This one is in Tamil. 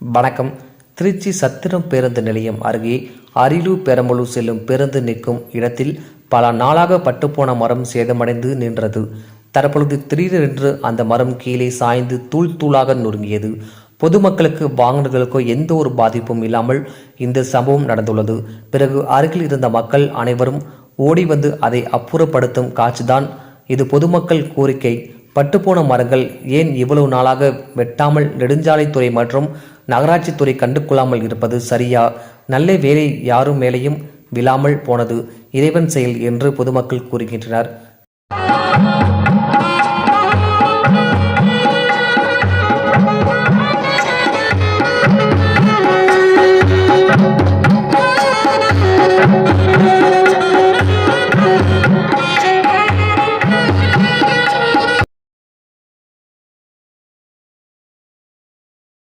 வணக்கம். திருச்சி சத்திரம் பேருந்து நிலையம் அருகே அரியலூர் பெரம்பலூர் செல்லும் பேருந்து நிற்கும் இடத்தில் பல நாளாக பட்டுப்போன மரம் சேதமடைந்து நின்றது. தற்பொழுது திடீரென்று அந்த மரம் கீழே சாய்ந்து தூள் தூளாக நொறுங்கியது. பொதுமக்களுக்கு வாகனங்களுக்கோ எந்த ஒரு பாதிப்பும் இல்லாமல் இந்த சம்பவம் நடந்துள்ளது. பிறகு அருகில் இருந்த மக்கள் அனைவரும் ஓடி வந்து அதை அப்புறப்படுத்தும் காட்சிதான் இது. பொதுமக்கள் கோரிக்கை பட்டுப்போன மரங்கள் ஏன் இவ்வளவு நாளாக வெட்டாமல் நெடுஞ்சாலைத்துறை மற்றும் நகராட்சித்துறை கண்டுகொள்ளாமல் இருப்பது சரியா? நல்ல வேலை யாரும் மேலேயும் விழாமல் போனது இறைவன் செயல் என்று பொதுமக்கள் கூறுகின்றனர்.